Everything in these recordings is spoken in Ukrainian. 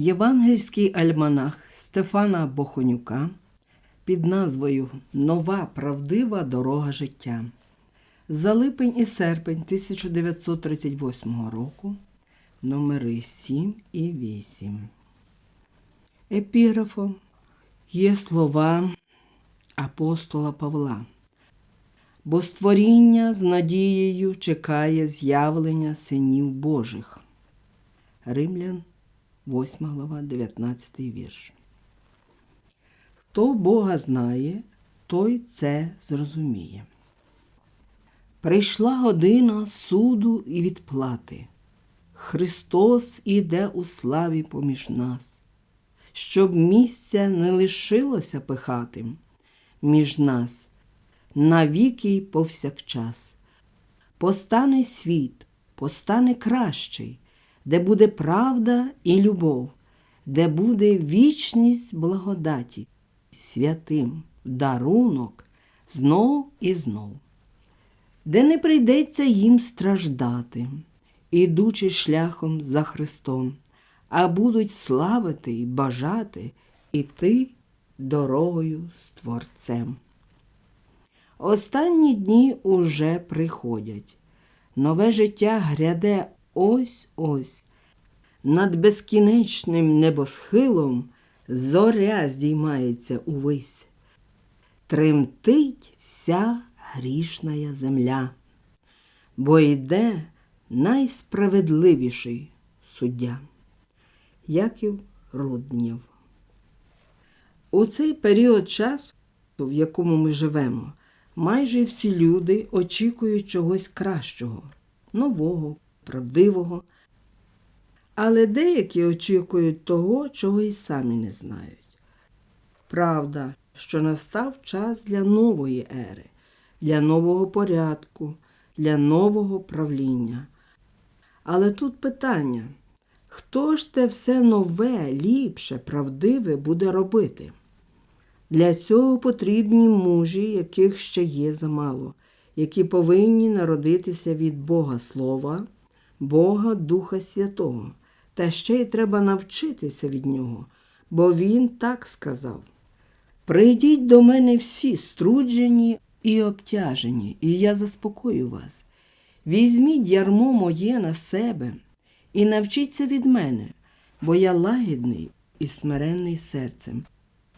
Євангельський альманах Стефана Бохонюка під назвою Нова правдива дорога життя. За липень і серпень 1938 року номери 7 і 8. Епіграфом є слова апостола Павла. Бо створіння з надією чекає з'явлення синів Божих. Римлян, 8 глава, 19 вірш. Хто Бога знає, той це зрозуміє. Прийшла година суду і відплати. Христос іде у славі поміж нас, щоб місця не лишилося пихатим між нас навіки й повсякчас. Постане світ, постане кращий, де буде правда і любов, де буде вічність благодаті, святим дарунок знов і знов, де не прийдеться їм страждати, ідучи шляхом за Христом, а будуть славити й бажати іти дорогою з Творцем. Останні дні уже приходять. Нове життя гряде ось ось. Над безкінечним небосхилом зоря здіймається увесь. Тремтить вся грішная земля, бо йде найсправедливіший суддя. Яків Руднєв. У цей період часу, в якому ми живемо, майже всі люди очікують чогось кращого, нового, правдивого. Але деякі очікують того, чого й самі не знають. Правда, що настав час для нової ери, для нового порядку, для нового правління. Але тут питання: хто ж те все нове, ліпше, правдиве буде робити? Для цього потрібні мужі, яких ще є замало, які повинні народитися від Бога Слова, Бога Духа Святого, та ще й треба навчитися від Нього, бо Він так сказав: Прийдіть до мене всі струджені і обтяжені, і я заспокою вас. Візьміть ярмо моє на себе і навчіться від мене, бо я лагідний і смиренний серцем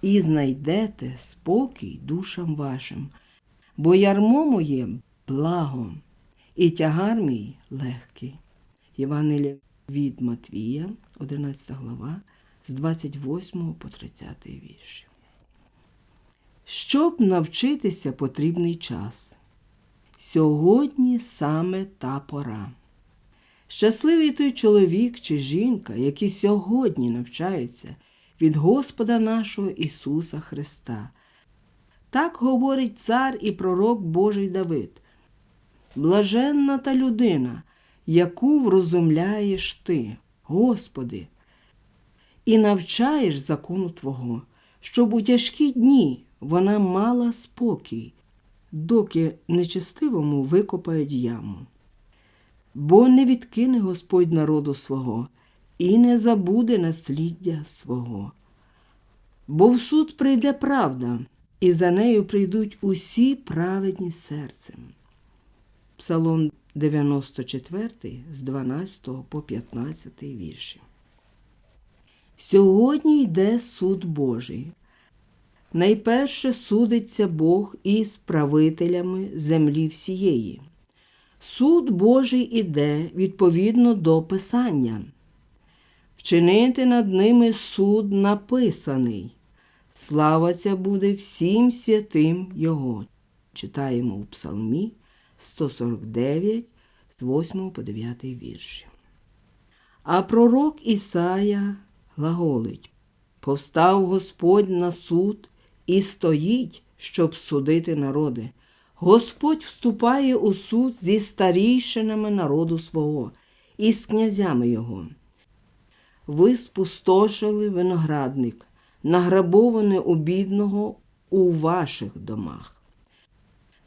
і знайдете спокій душам вашим, бо ярмо моє благом, і тягар мій легкий. Євангелія від Матвія, 11 глава, з 28 по 30 вірші. Щоб навчитися потрібний час. Сьогодні саме та пора. Щасливий той чоловік чи жінка, які сьогодні навчаються від Господа нашого Ісуса Христа. Так говорить цар і пророк Божий Давид. Блаженна та людина, яку врозумляєш ти, Господи, і навчаєш закону Твого, щоб у тяжкі дні вона мала спокій, доки нечестивому викопають яму. Бо не відкине Господь народу свого і не забуде насліддя свого. Бо в суд прийде правда, і за нею прийдуть усі праведні серцем. Псалом 94 з 12 по 15 вірші. Сьогодні йде суд Божий. Найперше судиться Бог із правителями землі всієї. Суд Божий іде відповідно до Писання вчинити над ними суд написаний. Слава ця буде всім святим Його. Читаємо у Псалмі 149 з 8 по 9 вірші. А пророк Ісая глаголить Повстав Господь на суд і стоїть, щоб судити народи. Господь вступає у суд зі старійшинами народу свого і з князями його ви спустошили виноградник, награбоване у бідного у ваших домах.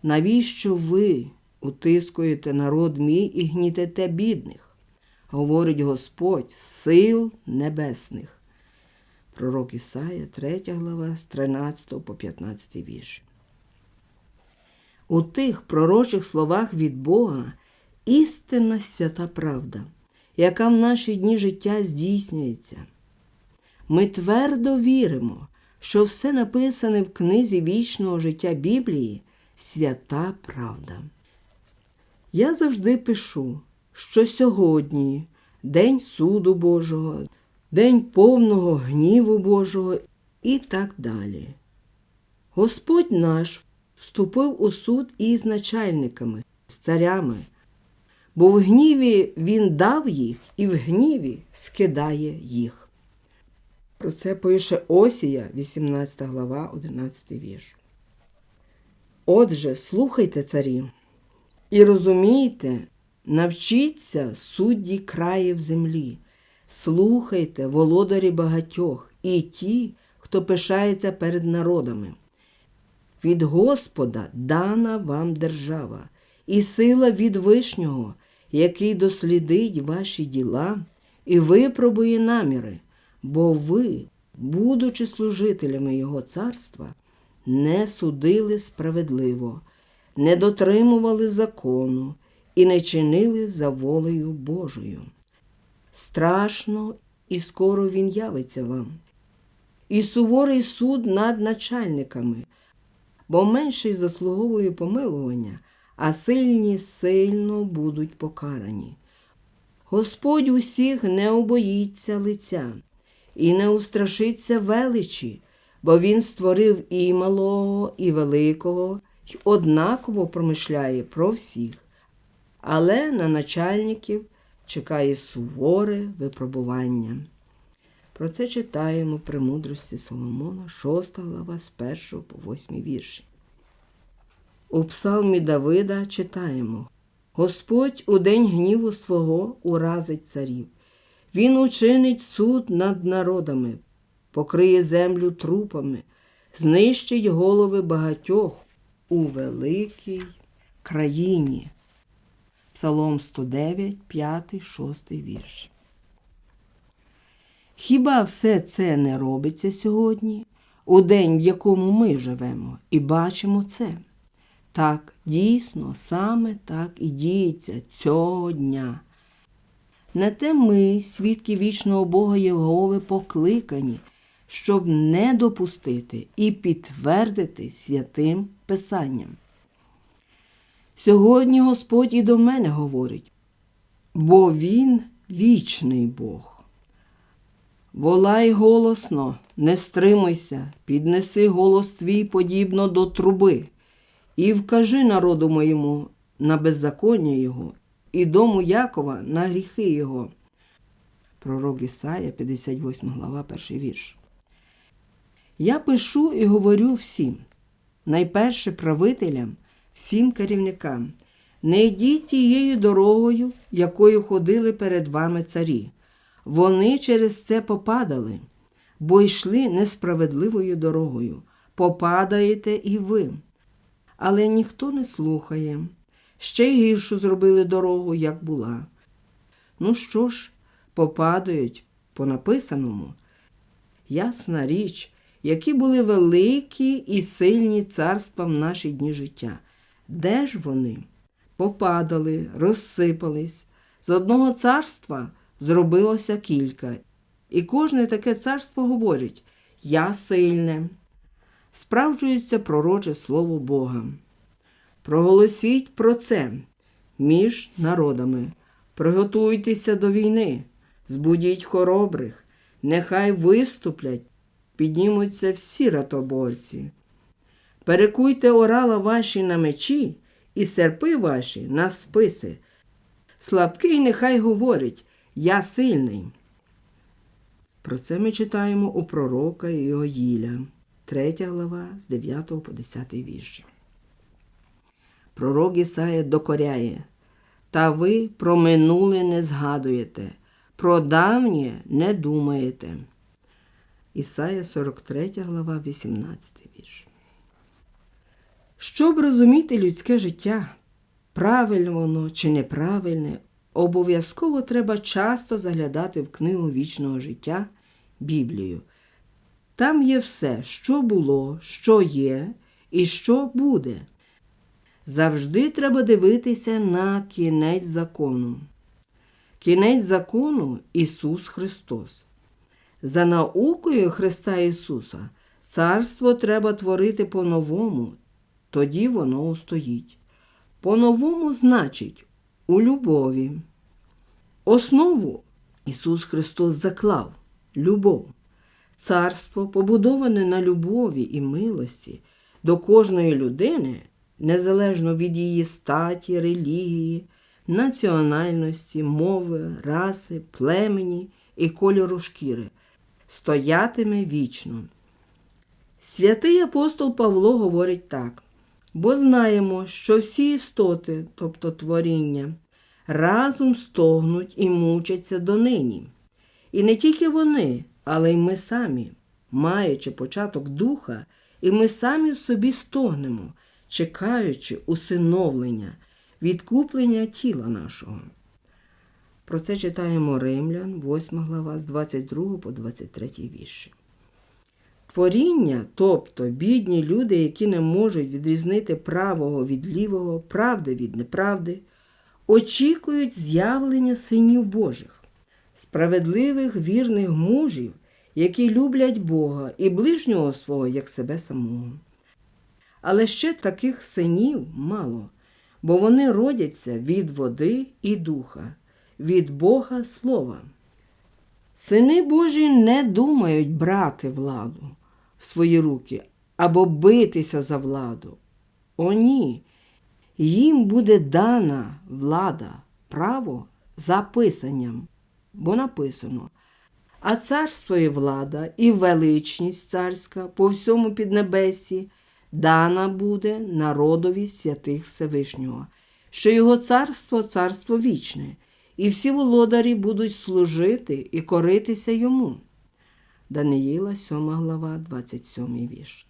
Навіщо ви утискуєте народ мій і гнітете бідних? Говорить Господь сил небесних. Пророк Ісая, 3 глава, з 13 по 15 вірш. У тих пророчих словах від Бога істинна свята правда, яка в наші дні життя здійснюється. Ми твердо віримо, що все написане в книзі вічного життя Біблії свята правда. Я завжди пишу, що сьогодні День суду Божого, День повного гніву Божого і так далі. Господь наш вступив у суд із начальниками, з царями, бо в гніві Він дав їх і в гніві скидає їх. Про це пише Осія, 18 глава, 11 вірш. Отже, слухайте царі і розумійте, навчіться судді країв землі, слухайте володарі багатьох і ті, хто пишається перед народами. Від Господа дана вам держава, і сила від Вишнього, який дослідить ваші діла і випробує наміри, бо ви, будучи служителями Його царства, не судили справедливо, не дотримували закону і не чинили за волею Божою. Страшно і скоро він явиться вам, і суворий суд над начальниками, бо менший заслуговує помилування, а сильні сильно будуть покарані. Господь усіх не обоїться лиця і не устрашиться величі, бо Він створив і малого, і великого, й однаково промишляє про всіх, але на начальників чекає суворе випробування. Про це читаємо при мудрості Соломона, 6 глава з 1 по 8 вірші. У псалмі Давида читаємо Господь у день гніву свого уразить царів. Він учинить суд над народами, покриє землю трупами, знищить голови багатьох у великій країні. Псалом 109, 5, 6 вірш. Хіба все це не робиться сьогодні, у день, в якому ми живемо, і бачимо це? Так, дійсно, саме так і діється цього дня. На те ми, свідки вічного Бога Єгови, покликані, щоб не допустити і підтвердити святим Писанням. Сьогодні Господь і до мене говорить, бо Він вічний Бог. Волай голосно, не стримуйся, піднеси голос твій подібно до труби, і вкажи народу моєму на беззаконня Його, і дому Якова на гріхи Його. Пророк Ісая, 58 глава, перший вірш. Я пишу і говорю всім, найперше правителям, всім керівникам, не йдіть тією дорогою, якою ходили перед вами царі. Вони через це попадали, бо йшли несправедливою дорогою. Попадаєте і ви. Але ніхто не слухає. Ще гіршу зробили дорогу, як була. Ну що ж, попадають по написаному. Ясна річ, які були великі і сильні царства в наші дні життя. Де ж вони? Попадали, розсипались. З одного царства зробилося кілька, і кожне таке царство говорить Я сильне. Справджується пророче слово Бога. Проголосіть про це між народами. Приготуйтеся до війни, збудіть хоробрих, нехай виступлять, піднімуться всі ратоборці. Перекуйте орала ваші на мечі і серпи ваші на списи. Слабкий нехай говорить Я сильний. Про це ми читаємо у пророка Іоїля, 3 глава з 9 по 10 вірші. Пророк Ісая докоряє, та ви про минуле не згадуєте, про давнє не думаєте. Ісая 43 глава, 18 вірш. Щоб розуміти людське життя, правильне воно чи неправильне, обов'язково треба часто заглядати в книгу вічного життя Біблію. Там є все, що було, що є і що буде. Завжди треба дивитися на кінець закону. Кінець закону Ісус Христос. За наукою Христа Ісуса царство треба творити по-новому, тоді воно устоїть. По-новому значить у любові. Основу Ісус Христос заклав любов. Царство, побудоване на любові і милості до кожної людини, незалежно від її статі, релігії, національності, мови, раси, племені і кольору шкіри, стоятиме вічно. Святий апостол Павло говорить так, бо знаємо, що всі істоти, тобто творіння, разом стогнуть і мучаться донині. І не тільки вони, але й ми самі, маючи початок духа, і ми самі в собі стогнемо, чекаючи усиновлення, відкуплення тіла нашого. Про це читаємо Римлян, 8 глава, з 22 по 23 вірші. Творіння, тобто бідні люди, які не можуть відрізнити правого від лівого, правди від неправди, очікують з'явлення синів Божих, справедливих вірних мужів, які люблять Бога і ближнього свого як себе самого. Але ще таких синів мало, бо вони родяться від води і духа, від Бога Слова. Сини Божі не думають брати владу в свої руки або битися за владу. О, ні. Їм буде дана влада, право записанням, бо написано. А царство і влада, і величність царська по всьому піднебесі дана буде народові святих Всевишнього, що його царство царство вічне, і всі володарі будуть служити і коритися йому. Даниїла, 7 глава, 27 вірш.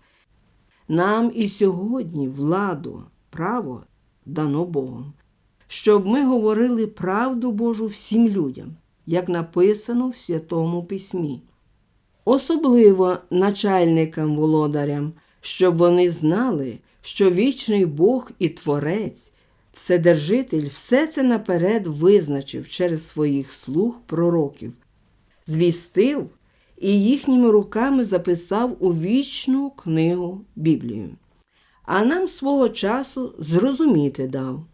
Нам і сьогодні владу, право дано Богом, щоб ми говорили правду Божу всім людям, як написано в Святому Письмі. Особливо начальникам володарям, щоб вони знали, що вічний Бог і Творець, Вседержитель, все це наперед визначив через своїх слуг пророків, звістив і їхніми руками записав у вічну книгу Біблію. А нам свого часу зрозуміти дав.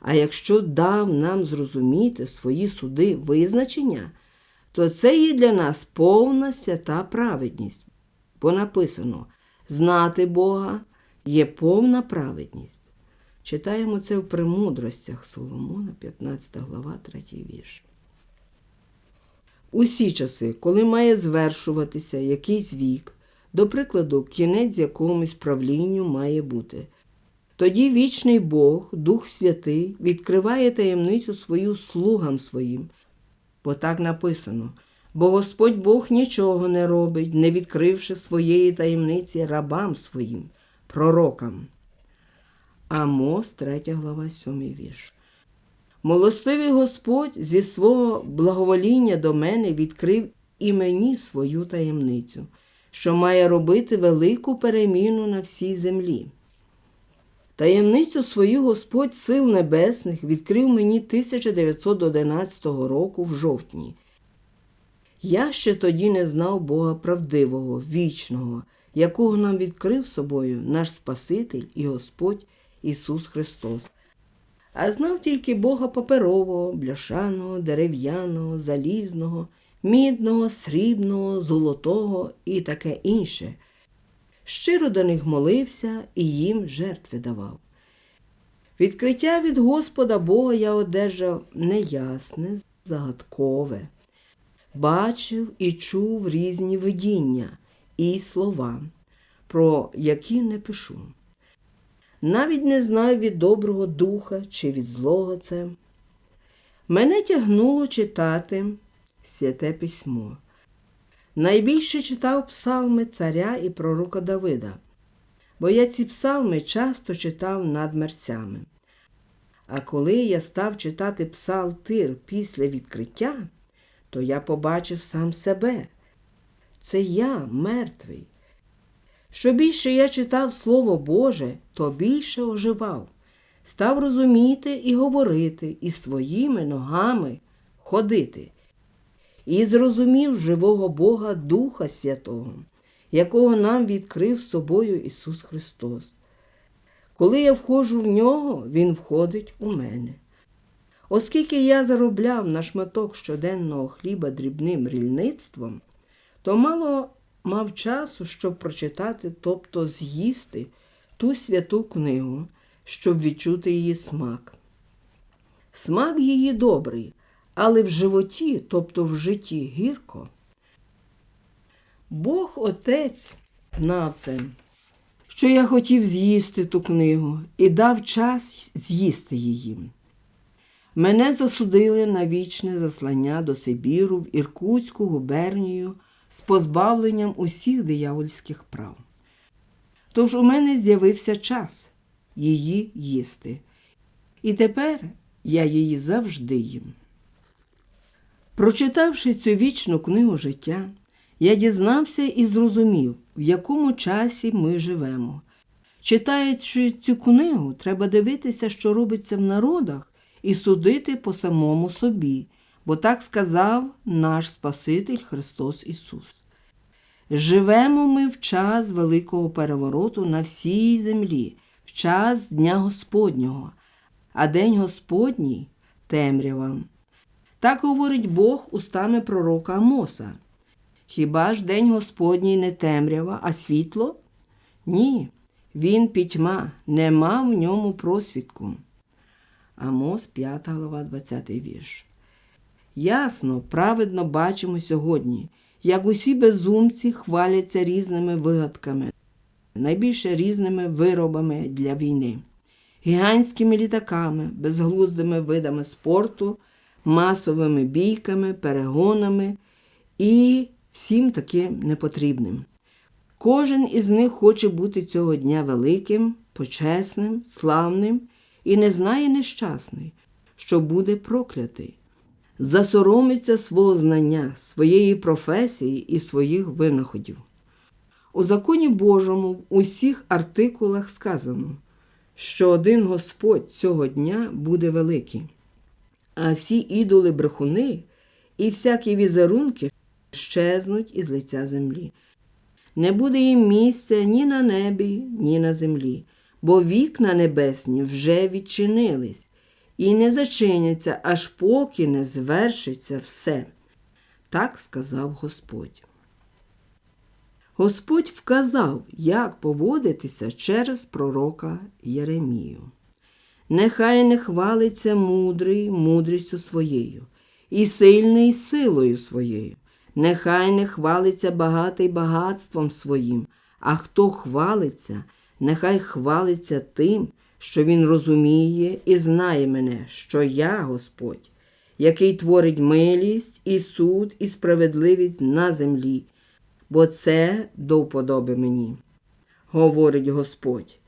А якщо дав нам зрозуміти свої суди визначення, то це є для нас повна свята праведність, бо написано знати Бога є повна праведність. Читаємо це в премудростях Соломона, 15 глава, 3 вірш. Усі часи, коли має звершуватися якийсь вік, до прикладу, кінець якомусь правлінню має бути. Тоді вічний Бог, Дух Святий, відкриває таємницю свою слугам своїм, бо так написано. Бо Господь Бог нічого не робить, не відкривши своєї таємниці рабам своїм, пророкам. Амос, 3 глава, 7 вірш. Молостивий Господь зі свого благовоління до мене відкрив і мені свою таємницю, що має робити велику переміну на всій землі. Таємницю свою Господь сил небесних відкрив мені 1911 року в жовтні. Я ще тоді не знав Бога правдивого, вічного, якого нам відкрив собою наш Спаситель і Господь Ісус Христос а знав тільки Бога паперового, бляшаного, дерев'яного, залізного, мідного, срібного, золотого і таке інше. Щиро до них молився і їм жертви давав. Відкриття від Господа Бога я одержав неясне, загадкове, бачив і чув різні видіння і слова, про які не пишу навіть не знаю від доброго духа чи від злого це. Мене тягнуло читати святе письмо. Найбільше читав псалми царя і пророка Давида, бо я ці псалми часто читав над мерцями. А коли я став читати псалтир після відкриття, то я побачив сам себе. це я мертвий. Що більше я читав Слово Боже, то більше оживав, став розуміти і говорити, і своїми ногами ходити, і зрозумів живого Бога Духа Святого, якого нам відкрив собою Ісус Христос. Коли я входжу в нього, Він входить у мене. Оскільки я заробляв на шматок щоденного хліба дрібним рільництвом, то мало мав часу, щоб прочитати, тобто з'їсти ту святу книгу, щоб відчути її смак. Смак її добрий, але в животі, тобто в житті гірко. Бог Отець знав це, що я хотів з'їсти ту книгу і дав час з'їсти її. Мене засудили на вічне заслання до Сибіру в Іркутську губернію з позбавленням усіх диявольських прав. Тож у мене з'явився час її їсти, і тепер я її завжди їм. Прочитавши цю вічну книгу життя, я дізнався і зрозумів, в якому часі ми живемо. Читаючи цю книгу, треба дивитися, що робиться в народах, і судити по самому собі, бо так сказав наш Спаситель Христос Ісус. Живемо ми в час великого перевороту на всій землі, в час Дня Господнього, а День Господній темрява. Так говорить Бог устами пророка Амоса. Хіба ж день Господній не темрява, а світло? Ні, він пітьма, нема в ньому просвідку. Амос, 5 глава, 20 вірш. Ясно, праведно бачимо сьогодні, як усі безумці хваляться різними вигадками, найбільше різними виробами для війни, гігантськими літаками, безглуздими видами спорту, масовими бійками, перегонами і всім таким непотрібним. Кожен із них хоче бути цього дня великим, почесним, славним і не знає нещасний, що буде проклятий, засоромиться свого знання, своєї професії і своїх винаходів. У законі Божому в усіх артикулах сказано, що один Господь цього дня буде великий, а всі ідоли брехуни і всякі візерунки щезнуть із лиця землі. Не буде їм місця ні на небі, ні на землі, бо вікна небесні вже відчинились і не зачиняться, аж поки не звершиться все. Так сказав Господь. Господь вказав, як поводитися через пророка Єремію. Нехай не хвалиться мудрий мудрістю своєю, і сильний силою своєю. Нехай не хвалиться багатий багатством своїм, а хто хвалиться, нехай хвалиться тим, що він розуміє і знає мене, що я Господь, який творить милість і суд, і справедливість на землі, бо це до вподоби мені, говорить Господь.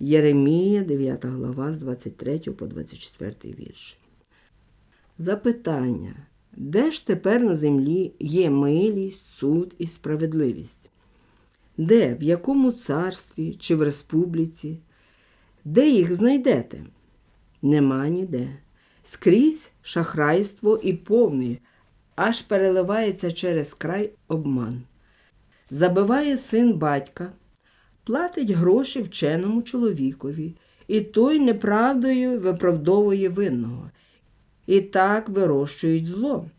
Єремія, 9 глава, з 23 по 24 вірш. Запитання. Де ж тепер на землі є милість, суд і справедливість? Де, в якому царстві чи в республіці? Де їх знайдете? Нема ніде. Скрізь шахрайство і повний, аж переливається через край обман. Забиває син батька, платить гроші вченому чоловікові, і той неправдою виправдовує винного. І так вирощують зло.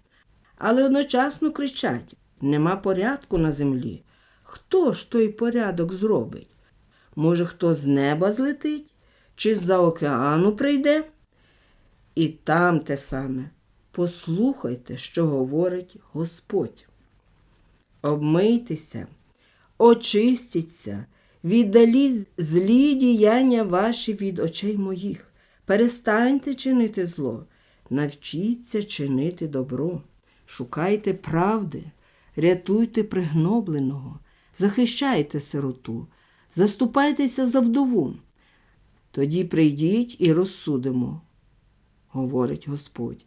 Але одночасно кричать нема порядку на землі. Хто ж той порядок зробить? Може, хто з неба злетить, чи з-за океану прийде? І там те саме. Послухайте, що говорить Господь. Обмийтеся, очистіться, віддаліть злі діяння ваші від очей моїх. Перестаньте чинити зло, навчіться чинити добро, шукайте правди, рятуйте пригнобленого, захищайте сироту, заступайтеся за вдову. Тоді прийдіть і розсудимо, говорить Господь.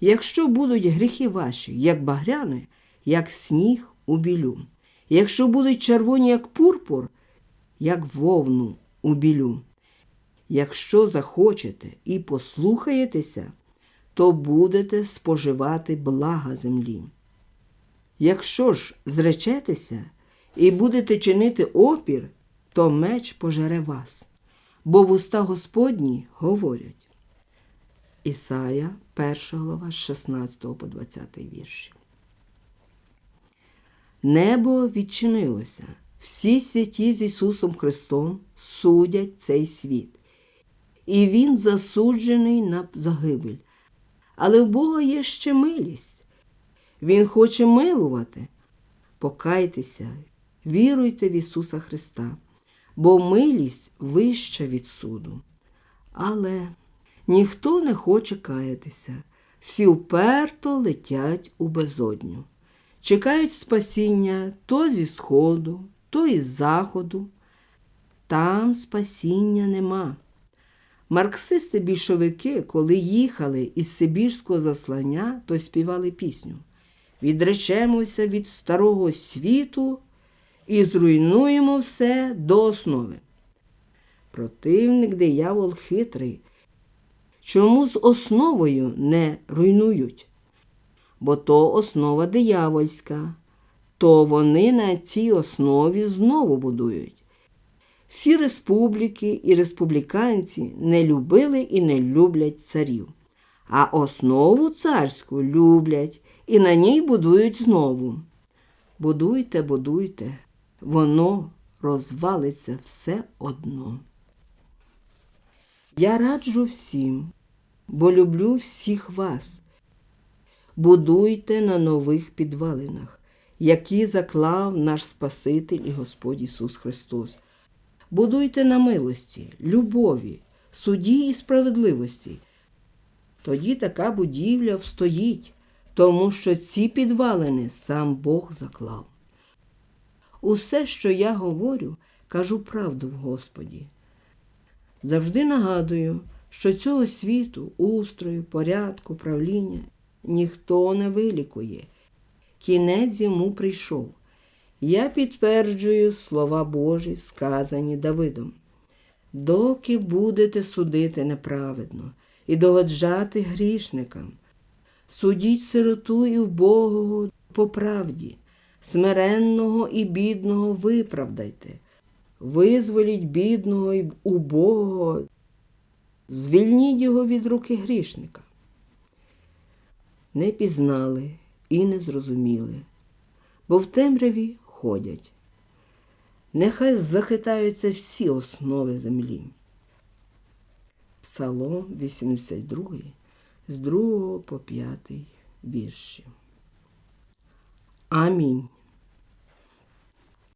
Якщо будуть гріхи ваші, як багряни, як сніг, у білю. Якщо будуть червоні, як пурпур, як вовну у білю. Якщо захочете і послухаєтеся, то будете споживати блага землі. Якщо ж зречетеся і будете чинити опір, то меч пожере вас, бо в уста Господні говорять. Ісая, 1 глава, з 16 по 20 вірші. Небо відчинилося. Всі святі з Ісусом Христом судять цей світ. І Він засуджений на загибель. Але в Бога є ще милість. Він хоче милувати. Покайтеся, віруйте в Ісуса Христа, бо милість вища від суду. Але ніхто не хоче каятися, всі вперто летять у безодню, чекають спасіння то зі сходу, то із заходу. Там спасіння нема. Марксисти-більшовики, коли їхали із Сибірського заслання, то співали пісню Відречемося від старого світу і зруйнуємо все до основи. Противник диявол хитрий. Чому з основою не руйнують? Бо то основа диявольська, то вони на цій основі знову будують. Всі республіки і республіканці не любили і не люблять царів, а основу царську люблять і на ній будують знову. Будуйте, будуйте, воно розвалиться все одно. Я раджу всім, бо люблю всіх вас. Будуйте на нових підвалинах, які заклав наш Спаситель і Господь Ісус Христос. Будуйте на милості, любові, суді і справедливості. Тоді така будівля встоїть, тому що ці підвалини сам Бог заклав. Усе, що я говорю, кажу правду в Господі. Завжди нагадую, що цього світу, устрою, порядку, правління ніхто не вилікує. Кінець йому прийшов. Я підтверджую слова Божі, сказані Давидом. Доки будете судити неправедно і догоджати грішникам, судіть сироту і вбогого по правді, смиренного і бідного виправдайте, визволіть бідного і убогого, звільніть його від руки грішника. Не пізнали і не зрозуміли, бо в темряві ходять. Нехай захитаються всі основи землі. Псалом 82 з 2 по 5 вірші. Амінь.